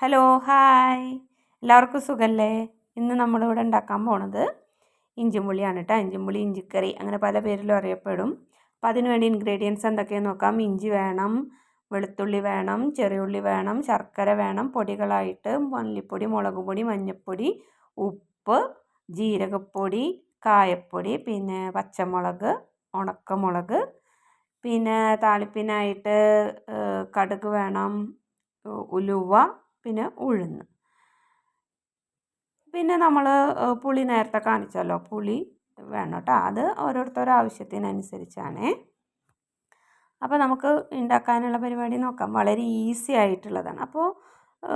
Hello hi. എല്ലാവർക്കും സുഖല്ലേ? ഇന്ന് നമ്മളിവിടെ ഉണ്ടാക്കാൻ പോണത് ഇഞ്ചിമുളിയാണ് കേട്ടോ ഇഞ്ചിമുളി ഇഞ്ചിക്കറി അങ്ങനെ പല പേരിലും അറിയപ്പെടും. അപ്പോൾ അതിന് വേണ്ടി ഇൻഗ്രീഡിയൻസ് എന്തൊക്കെയാണെന്ന് നോക്കാം? ഇഞ്ചി വേണം വെളുത്തുള്ളി വേണം ചെറിയുള്ളി വേണം ശർക്കര വേണം പൊടികളായിട്ട് മല്ലിപ്പൊടി മുളക് പൊടി മഞ്ഞൾപ്പൊടി ഉപ്പ് ജീരകപ്പൊടി കായപ്പൊടി പിന്നെ പച്ചമുളക് ഉണക്കമുളക് പിന്നെ താളിപ്പിനായിട്ട് കടുക് വേണം ഉലുവ പിന്നെ ഉഴുന്ന്. പിന്നെ നമ്മൾ പുളി നേരത്തെ കാണിച്ചല്ലോ. പുളി വേണം കേട്ടോ അത് ഓരോരുത്തരുടെ ആവശ്യത്തിനനുസരിച്ചാണ്. അപ്പോൾ നമുക്ക് ഉണ്ടാക്കാനുള്ള പരിപാടി നോക്കാം. വളരെ ഈസി ആയിട്ടുള്ളതാണ്. അപ്പോൾ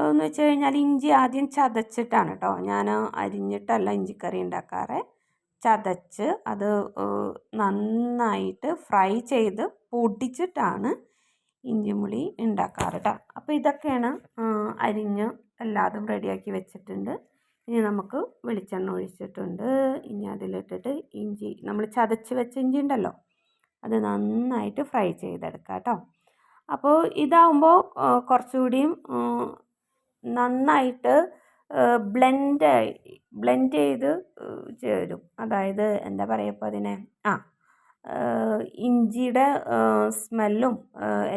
എന്ന് വെച്ച് കഴിഞ്ഞാൽ ഇഞ്ചി ആദ്യം ചതച്ചിട്ടാണ് കേട്ടോ ഞാൻ അരിഞ്ഞിട്ടല്ല ഇഞ്ചിക്കറി ഉണ്ടാക്കാറ് ചതച്ച് അത് നന്നായിട്ട് ഫ്രൈ ചെയ്ത് പൊടിച്ചിട്ടാണ് ഇഞ്ചിമുളി ഉണ്ടാക്കാറ് കേട്ടോ അപ്പോൾ ഇതൊക്കെയാണ് അരിഞ്ഞ് എല്ലാതും റെഡിയാക്കി വെച്ചിട്ടുണ്ട്. ഇനി നമുക്ക് വെളിച്ചെണ്ണ ഒഴിച്ചിട്ടുണ്ട്. ഇനി അതിലിട്ടിട്ട് ഇഞ്ചി നമ്മൾ ചതച്ച് വെച്ച ഇഞ്ചി ഉണ്ടല്ലോ അത് നന്നായിട്ട് ഫ്രൈ ചെയ്തെടുക്കുക കേട്ടോ. അപ്പോൾ ഇതാവുമ്പോൾ കുറച്ചുകൂടിയും നന്നായിട്ട് ബ്ലെൻഡ് ബ്ലെൻഡ് ചെയ്ത് ചേരും. അതായത് എന്താ പറയുക ഇപ്പോൾ അതിനെ ആ ഇഞ്ചിയുടെ സ്മെല്ലും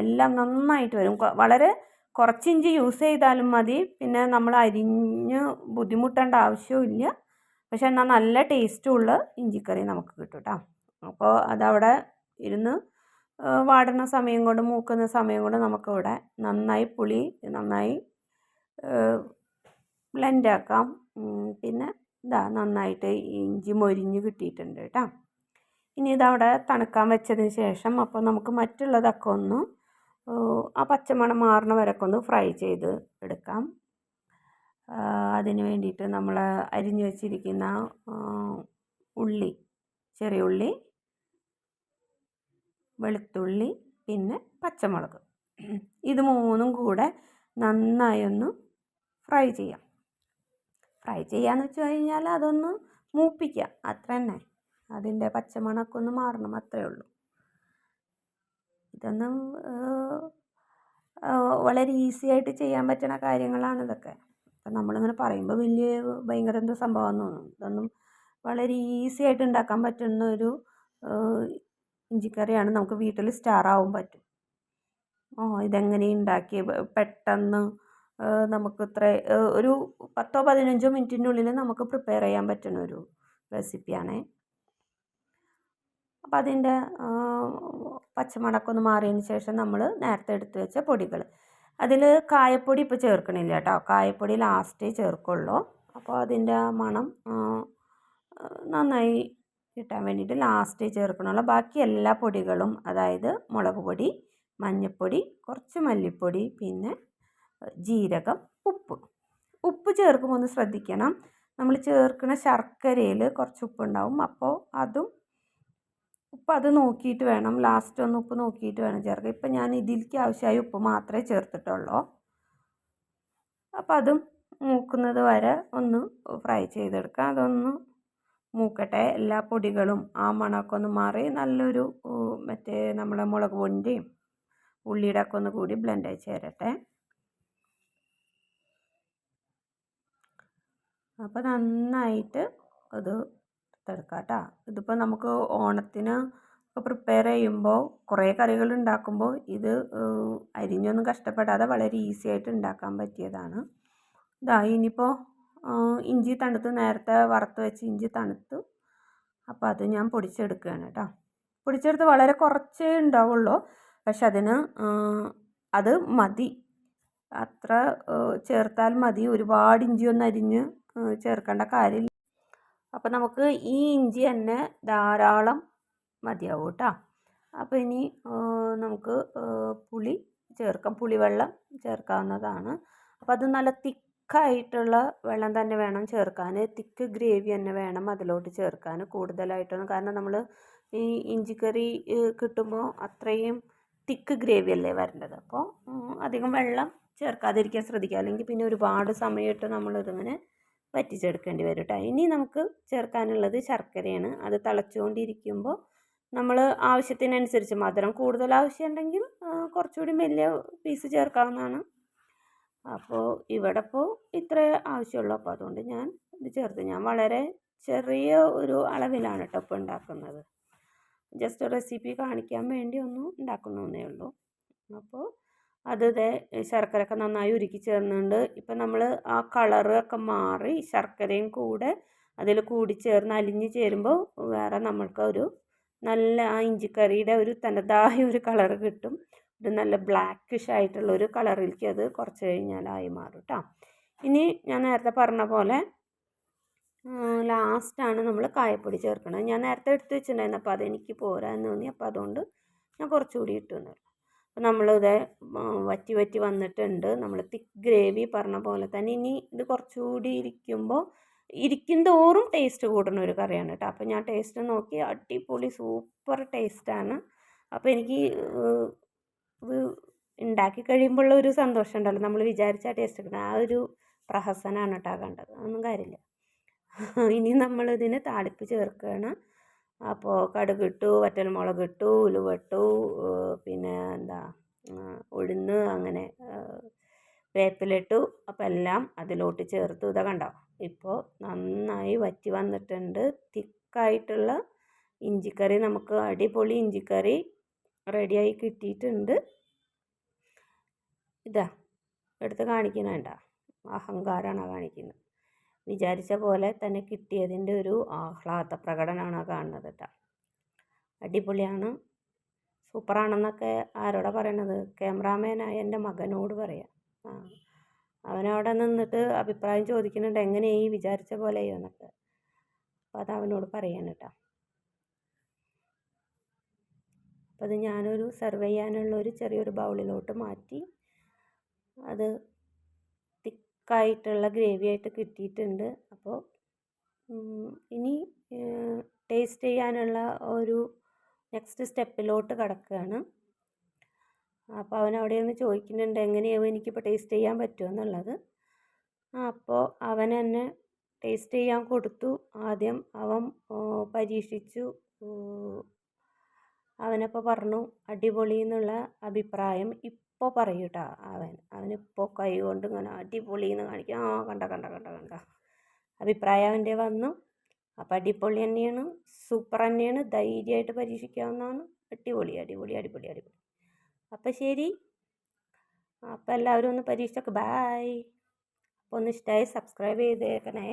എല്ലാം നന്നായിട്ട് വരും. വളരെ കുറച്ച് ഇഞ്ചി യൂസ് ചെയ്താലും മതി. പിന്നെ നമ്മൾ അരിഞ്ഞ് ബുദ്ധിമുട്ടേണ്ട ആവശ്യമില്ല പക്ഷെ എന്നാൽ നല്ല ടേസ്റ്റുള്ള ഇഞ്ചിക്കറി നമുക്ക് കിട്ടും കേട്ടോ അപ്പോൾ അതവിടെ ഇരുന്ന് വാടുന്ന സമയം കൊണ്ട് മൂക്കുന്ന സമയം കൊണ്ട് നമുക്കിവിടെ നന്നായി പുളി നന്നായി ബ്ലെൻഡാക്കാം പിന്നെ ഇതാ നന്നായിട്ട് ഇഞ്ചി മൊരിഞ്ഞ് കിട്ടിയിട്ടുണ്ട് കേട്ടോ ഇനി ഇതവിടെ തണുക്കാൻ വെച്ചതിന് ശേഷം അപ്പോൾ നമുക്ക് മറ്റുള്ളതൊക്കെ ഒന്ന് ആ പച്ചമണം മാറണ വരെയൊക്കെ ഒന്ന് ഫ്രൈ ചെയ്ത് എടുക്കാം. അതിന് വേണ്ടിയിട്ട് നമ്മൾ അരിഞ്ഞു വെച്ചിരിക്കുന്ന ഉള്ളി ചെറിയ ഉള്ളി വെളുത്തുള്ളി പിന്നെ പച്ചമുളക്. ഇത് മൂന്നും കൂടെ നന്നായി ഒന്ന് ഫ്രൈ ചെയ്യാം. ഫ്രൈ ചെയ്യാന്ന് വെച്ച് കഴിഞ്ഞാൽ അതൊന്ന് മൂപ്പിക്കാം. അത്ര തന്നെ അതിന്റെ പച്ചമണമൊക്കെ ഒന്ന് മാറണം അത്രയേ ഉള്ളൂ. ഇതൊന്നും വളരെ ഈസി ആയിട്ട് ചെയ്യാൻ പറ്റുന്ന കാര്യങ്ങളാണ് ഇതൊക്കെ. അപ്പം നമ്മളിങ്ങനെ പറയുമ്പോൾ വലിയ ഭയങ്കര എന്തോ സംഭവമാണെന്ന് തോന്നും. ഇതൊന്നും വളരെ ഈസി ആയിട്ട് ഉണ്ടാക്കാൻ പറ്റുന്ന ഒരു ഇഞ്ചിക്കറിയാണ് നമുക്ക് വീട്ടിൽ സ്റ്റാറാവാൻ പറ്റും. ഓ ഇതെങ്ങനെ ഉണ്ടാക്കി പെട്ടെന്ന് നമുക്ക് ഇത്ര ഒരു പത്തോ പതിനഞ്ചോ മിനിറ്റിനുള്ളിൽ നമുക്ക് പ്രിപ്പയർ ചെയ്യാൻ പറ്റുന്ന ഒരു റെസിപ്പിയാണേ അപ്പം അതിന്റെ പച്ചമണമൊക്കെ മാറിയതിന് ശേഷം നമ്മൾ നേരത്തെ എടുത്ത് വെച്ച പൊടികൾ അതിൽ കായപ്പൊടി ഇപ്പോൾ ചേർക്കണില്ല കേട്ടോ കായപ്പൊടി ലാസ്റ്റേ ചേർക്കുള്ളൂ. അപ്പോൾ അതിന്റെ മണം നന്നായി കിട്ടാൻ വേണ്ടിയിട്ട് ലാസ്റ്റേ ചേർക്കണുള്ളൂ ബാക്കി എല്ലാ പൊടികളും അതായത് മുളക് പൊടി മഞ്ഞൾപ്പൊടി കുറച്ച് മല്ലിപ്പൊടി പിന്നെ ജീരകം ഉപ്പ്. ഉപ്പ് ചേർക്കുമ്പോൾ ഒന്ന് ശ്രദ്ധിക്കണം. നമ്മൾ ചേർക്കുന്ന ശർക്കരയിൽ കുറച്ച് ഉപ്പുണ്ടാവും. അപ്പോൾ അതും ഉപ്പ് അത് നോക്കിയിട്ട് വേണം. ലാസ്റ്റ് ഒന്ന് ഉപ്പ് നോക്കിയിട്ട് വേണം ചേർക്കാൻ. ഇപ്പം ഞാൻ ഇതിലേക്ക് ആവശ്യമായ ഉപ്പ് മാത്രമേ ചേർത്തിട്ടുള്ളൂ. അപ്പം അതും മൂക്കുന്നത് വരെ ഒന്ന് ഫ്രൈ ചെയ്തെടുക്കാം. അതൊന്ന് മൂക്കട്ടെ. എല്ലാ പൊടികളും ആ മണമൊക്കെ ഒന്ന് മാറി നല്ലൊരു മറ്റേ നമ്മുടെ മുളക് പൊടിന്റെയും ഉള്ളിയുടെ ഒക്കെ ഒന്ന് കൂടി ബ്ലെൻഡായി ചേരട്ടെ. അപ്പോൾ നന്നായിട്ട് അത് വറുത്തെടുക്കാം കേട്ടോ ഇതിപ്പോൾ നമുക്ക് ഓണത്തിന് പ്രിപ്പയർ ചെയ്യുമ്പോൾ കുറേ കറികൾ ഉണ്ടാക്കുമ്പോൾ ഇത് അരിഞ്ഞൊന്നും കഷ്ടപ്പെടാതെ വളരെ ഈസി ആയിട്ട് ഉണ്ടാക്കാൻ പറ്റിയതാണ്. ഇതാ ഇനിയിപ്പോൾ ഇഞ്ചി തണുത്ത് നേരത്തെ വറുത്ത് വെച്ച് ഇഞ്ചി തണുത്ത് അപ്പോൾ അത് ഞാൻ പൊടിച്ചെടുക്കുകയാണ് കേട്ടോ. പൊടിച്ചെടുത്ത് വളരെ കുറച്ചേ ഉണ്ടാവുള്ളൂ. പക്ഷെ അതിന് അത് മതി. അത്ര ചേർത്താൽ മതി. ഒരുപാട് ഇഞ്ചിയൊന്നും അരിഞ്ഞ് ചേർക്കേണ്ട കാര്യമില്ല. അപ്പോൾ നമുക്ക് ഈ ഇഞ്ചി തന്നെ ധാരാളം മതിയാവും കേട്ടോ. അപ്പോൾ ഇനി നമുക്ക് പുളി ചേർക്കാം. പുളിവെള്ളം ചേർക്കാവുന്നതാണ്. അപ്പോൾ അത് നല്ല തിക്കായിട്ടുള്ള വെള്ളം തന്നെ വേണം ചേർക്കാൻ. തിക്ക് ഗ്രേവി തന്നെ വേണം അതിലോട്ട് ചേർക്കാൻ കൂടുതലായിട്ടാണ് കാരണം നമ്മൾ ഈ ഇഞ്ചിക്കറി കിട്ടുമ്പോൾ അത്രയും തിക്ക് ഗ്രേവി അല്ലേ വരേണ്ടത്? അപ്പോൾ അധികം വെള്ളം ചേർക്കാതിരിക്കാൻ ശ്രദ്ധിക്കുക. അല്ലെങ്കിൽ പിന്നെ ഒരുപാട് സമയമിട്ട് നമ്മളിതിങ്ങനെ വറ്റിച്ചെടുക്കേണ്ടി വരും കേട്ടോ ഇനി നമുക്ക് ചേർക്കാനുള്ളത് ശർക്കരയാണ്. അത് തിളച്ചുകൊണ്ടിരിക്കുമ്പോൾ നമ്മൾ ആവശ്യത്തിനനുസരിച്ച് മധുരം കൂടുതൽ ആവശ്യമുണ്ടെങ്കിൽ കുറച്ചുകൂടി വലിയ പീസ് ചേർക്കാവുന്നതാണ്. അപ്പോൾ ഇവിടെ ഇപ്പോൾ ഇത്രേ ആവശ്യമുള്ളൂ. അപ്പോൾ അതുകൊണ്ട് ഞാൻ ഇത് ചേർത്ത്. ഞാൻ വളരെ ചെറിയ ഒരു അളവിലാണ് കേട്ടോ ഇപ്പോൾ ഉണ്ടാക്കുന്നത്. ജസ്റ്റ് റെസിപ്പി കാണിക്കാൻ വേണ്ടി ഒന്നും ഉണ്ടാക്കുന്നേ ഉള്ളൂ. അപ്പോൾ അത് ഇതേ ശർക്കരയൊക്കെ നന്നായി ഉരുക്കി ചേർന്നുണ്ട് ഇപ്പം നമ്മൾ ആ കളറൊക്കെ മാറി ശർക്കരയും കൂടെ അതിൽ കൂടി ചേർന്ന് അലിഞ്ഞ് ചേരുമ്പോൾ വേറെ നമ്മൾക്ക് ഒരു നല്ല ആ ഇഞ്ചിക്കറിയുടെ ഒരു തനതായ ഒരു കളർ കിട്ടും. ഒരു നല്ല ബ്ലാക്കിഷ് ആയിട്ടുള്ള ഒരു കളറിലേക്ക് അത് കുറച്ച് കഴിഞ്ഞാലായി മാറും കേട്ടോ ഇനി ഞാൻ നേരത്തെ പറഞ്ഞ പോലെ ലാസ്റ്റാണ് നമ്മൾ കായപ്പൊടി ചേർക്കുന്നത് ഞാൻ നേരത്തെ എടുത്ത് വെച്ചിട്ടുണ്ടായിരുന്നു. അപ്പോൾ അതെനിക്ക് പോരാന്ന് തോന്നി. അപ്പോൾ അതുകൊണ്ട് ഞാൻ കുറച്ചുകൂടി ഇട്ടു എന്നുള്ളൂ അപ്പോൾ നമ്മളിത് വറ്റി വറ്റി വന്നിട്ടുണ്ട്. നമ്മൾ തിക്ക് ഗ്രേവി പറഞ്ഞ പോലെ തന്നെ ഇനി ഇത് കുറച്ചുകൂടി ഇരിക്കുമ്പോൾ ഇരിക്കും തോറും ടേസ്റ്റ് കൂടുന്ന ഒരു കറിയാണ് കേട്ടോ. അപ്പോൾ ഞാൻ ടേസ്റ്റ് നോക്കി അടിപൊളി സൂപ്പർ ടേസ്റ്റാണ്. അപ്പോൾ എനിക്ക് ഇത് ഉണ്ടാക്കി കഴിയുമ്പോഴുള്ള ഒരു സന്തോഷം ഉണ്ടല്ലോ. നമ്മൾ വിചാരിച്ച ടേസ്റ്റ് കിട്ടുന്ന ആ ഒരു പ്രഹസനമാണ് കേട്ടോ കണ്ടത്. അതൊന്നും കാര്യമില്ല. ഇനി നമ്മളിതിന് താളിപ്പ് ചേർക്കുകയാണ്. അപ്പോൾ കടുക് ഇട്ടു വറ്റൽമുളക് ഇട്ടു ഉലുവ ഇട്ടു പിന്നെ എന്താ ഉഴുന്ന് അങ്ങനെ വേപ്പിലിട്ടു. അപ്പോൾ എല്ലാം അതിലോട്ട് ചേർത്തു. ഇതാ കണ്ടോ? ഇപ്പോൾ നന്നായി വറ്റി വന്നിട്ടുണ്ട്. തിക്കായിട്ടുള്ള ഇഞ്ചിക്കറി നമുക്ക് അടിപൊളി ഇഞ്ചിക്കറി റെഡിയായി കിട്ടിയിട്ടുണ്ട്. ഇതാ എടുത്ത് കാണിക്കുന്നുണ്ട? അഹങ്കാരമാണ് കാണിക്കുന്നത്. വിചാരിച്ച പോലെ തന്നെ കിട്ടിയതിന്റെ ഒരു ആഹ്ലാദ പ്രകടനമാണ് കാണുന്നത് കേട്ടോ. അടിപൊളിയാണ്. സൂപ്പറാണെന്നൊക്കെ ആരോടാ പറയണത്? ക്യാമറാമാനായ എന്റെ മകനോട് പറയാം. ആ അവനവിടെ നിന്നിട്ട് അഭിപ്രായം ചോദിക്കുന്നുണ്ട് എങ്ങനെയായി വിചാരിച്ച പോലെയോ എന്നൊക്കെ. അപ്പോൾ അത് അവനോട് പറയാൻ കേട്ടോ. അപ്പോൾ അത് ഞാനൊരു സെർവ് ചെയ്യാനുള്ള ഒരു ചെറിയൊരു ബൗളിലോട്ട് മാറ്റി അത് തിക്കായിട്ടുള്ള ഗ്രേവി ആയിട്ട് കിട്ടിയിട്ടുണ്ട്. അപ്പോൾ ഇനി ടേസ്റ്റ് ചെയ്യാനുള്ള ഒരു നെക്സ്റ്റ് സ്റ്റെപ്പിലോട്ട് കിടക്കുകയാണ് അപ്പോൾ അവൻ അവിടെ നിന്ന് ചോദിക്കുന്നുണ്ട് എങ്ങനെയാവും എനിക്കിപ്പോൾ ടേസ്റ്റ് ചെയ്യാൻ പറ്റുമോ എന്നുള്ളത്. അപ്പോൾ അവൻ എന്നെ ടേസ്റ്റ് ചെയ്യാൻ കൊടുത്തു. ആദ്യം അവൻ പരീക്ഷിച്ചു. അവനപ്പോൾ പറഞ്ഞു അടിപൊളി എന്നുള്ള അഭിപ്രായം ഇപ്പോൾ പറയും കേട്ടോ അവൻ അവനിപ്പോൾ കൈ കൊണ്ട് ഇങ്ങനെ അടിപൊളി എന്ന് കാണിക്കും. ആ കണ്ട കണ്ട കണ്ട കണ്ട. അഭിപ്രായം അവന്റെ വന്നു. അപ്പോൾ അടിപൊളി തന്നെയാണ്. സൂപ്പർ തന്നെയാണ്. ധൈര്യമായിട്ട് പരീക്ഷിക്കാവുന്നതാണ്. അടിപൊളി അടിപൊളി അടിപൊളി അടിപൊളി. അപ്പോൾ ശരി. അപ്പോൾ എല്ലാവരും ഒന്ന് പരീക്ഷിച്ചൊക്കെ. ബായ് അപ്പോൾ ഒന്ന് ഇഷ്ടമായി സബ്സ്ക്രൈബ് ചെയ്തേക്കണേ.